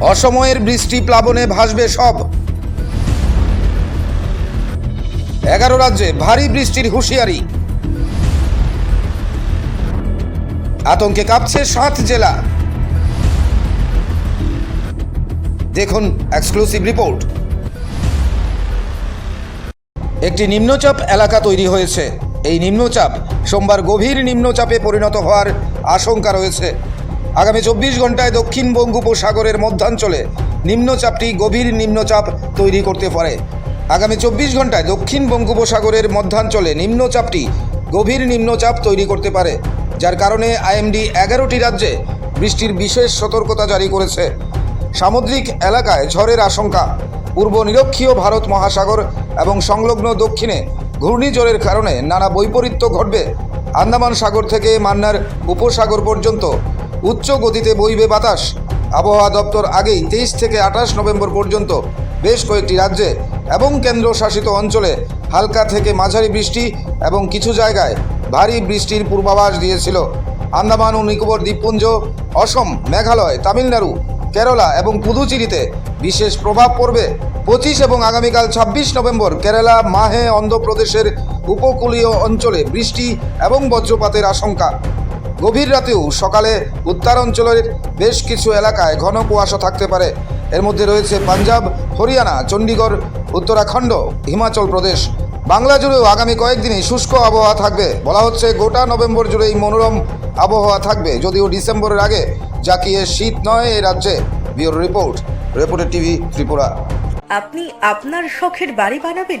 অসময়ের বৃষ্টি প্লাবনে ভাসবে সব। এগারো রাজ্যে ভারী বৃষ্টির হুঁশিয়ারি। আতঙ্কে কাঁপছে সাত জেলা। দেখুন এক্সক্লুসিভ রিপোর্ট একটি নিম্নচাপ এলাকা তৈরি হয়েছে। এই নিম্নচাপ সোমবার গভীর নিম্নচাপে পরিণত হওয়ার আশঙ্কা রয়েছে। আগামী চব্বিশ ঘন্টায় দক্ষিণ বঙ্গোপসাগরের মধ্যাঞ্চলে নিম্নচাপটি গভীর নিম্নচাপ তৈরি করতে পারে। আগামী চব্বিশ ঘন্টায় দক্ষিণ বঙ্গোপসাগরের মধ্যাঞ্চলে নিম্নচাপটি গভীর নিম্নচাপ তৈরি করতে পারে, যার কারণে আইএমডি এগারোটি রাজ্যে বৃষ্টির বিশেষ সতর্কতা জারি করেছে। সামুদ্রিক এলাকায় ঝড়ের আশঙ্কা, পূর্ব নিরক্ষীয় ভারত মহাসাগর এবং সংলগ্ন দক্ষিণে ঘূর্ণিঝড়ের কারণে নানা বৈপরীত্য ঘটবে। আন্দামান সাগর থেকে মান্নার উপসাগর পর্যন্ত উচ্চ গতিতে বইবে বাতাস। আবহাওয়া দপ্তর আগেই তেইশ থেকে আঠাশ নভেম্বর পর্যন্ত বেশ কয়েকটি রাজ্যে এবং কেন্দ্রশাসিত অঞ্চলে হালকা থেকে মাঝারি বৃষ্টি এবং কিছু জায়গায় ভারী বৃষ্টির পূর্বাভাস দিয়েছিল। আন্দামান ও নিকোবর দ্বীপপুঞ্জ, অসম, মেঘালয়, তামিলনাড়ু, কেরালা এবং পুদুচেরিতে বিশেষ প্রভাব পড়বে। পঁচিশ এবং আগামীকাল ছাব্বিশ নভেম্বর কেরালা, মাহে, অন্ধ্রপ্রদেশের উপকূলীয় অঞ্চলে বৃষ্টি এবং বজ্রপাতের আশঙ্কা। গভীর রাতেও সকালে উত্তরাঞ্চলের বেশ কিছু এলাকায় ঘন কুয়াশা থাকতে পারে। এর মধ্যে রয়েছে পাঞ্জাব, হরিয়ানা, চণ্ডীগড়, উত্তরাখণ্ড, হিমাচল প্রদেশ। বাংলা জুড়েও আগামী কয়েকদিনই শুষ্ক আবহাওয়া থাকবে। বলা হচ্ছে গোটা নভেম্বর জুড়েই মনোরম আবহাওয়া থাকবে, যদিও ডিসেম্বরের আগে জাকিয়ে শীত নয় এই রাজ্যে। বিওর রিপোর্ট, রিপোর্টের টিভি ত্রিপুরা। আপনি আপনার শখের বাড়ি বানাবেন?